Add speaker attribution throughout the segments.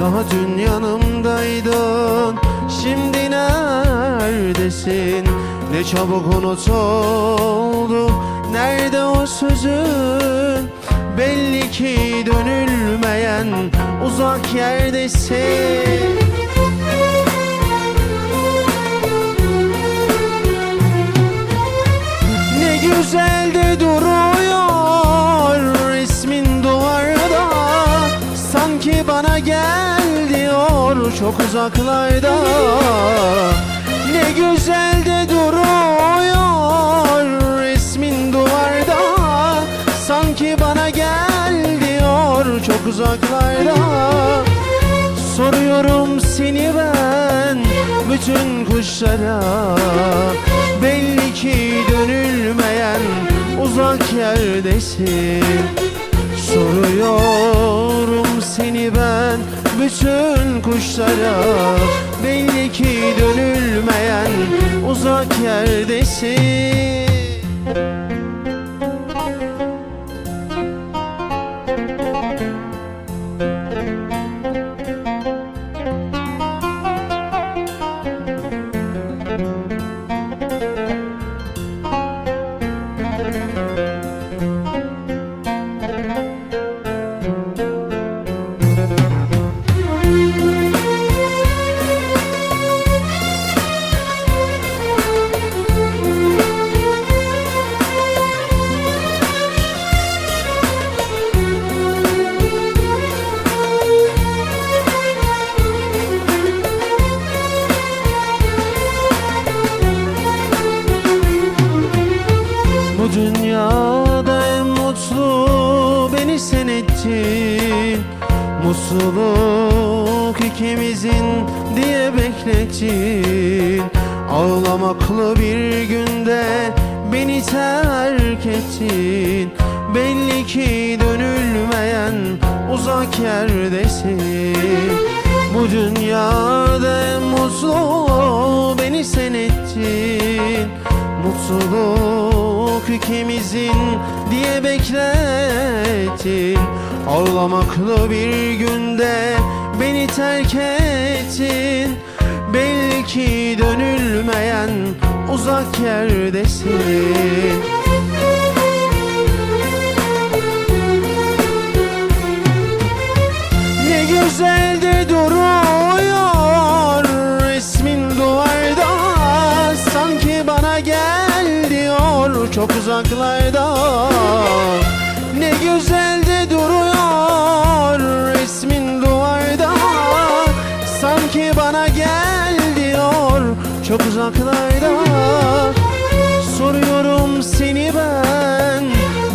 Speaker 1: Daha dün yanımdaydın Şimdi neredesin? Ne çabuk unutuldu Nerede o sözün? Belli ki dönülmeyen uzak yerdesin. Ne güzel de duruyor çok uzaklarda Ne güzel de duruyor resmin duvarda. Sanki bana gel diyor çok uzaklarda. Soruyorum seni ben bütün kuşlara. Belli ki dönülmeyen uzak yerdesin. Soruyorum seni ben bütün kuşlara Belli ki dönülmeyen uzak yerdesin sen ettin Mutluluk ikimizin diye beklettin Ağlamaklı bir günde beni terk ettin. Belli ki dönülmeyen uzak yerdesin. Bu dünyada mutlu beni sen ettin. Mutluluk ikimizin diye beklettin Ağlamaklı bir günde beni terk ettin. Belli ki dönülmeyen uzak yerdesin. Ne güzel duruyor resmin duvarda. Sanki bana gel diyor çok uzaklarda. Ne güzel de duruyor çok uzaklarda Soruyorum seni ben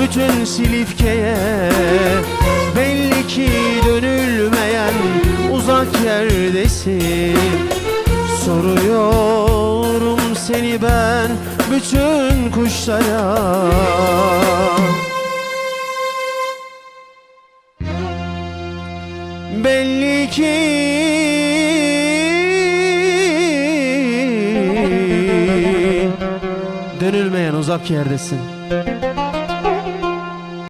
Speaker 1: bütün Silifke'ye. Belli ki dönülmeyen uzak yerdesin. Soruyorum seni ben bütün kuşlara. Belli ki Dönülmeyen uzak yerdesin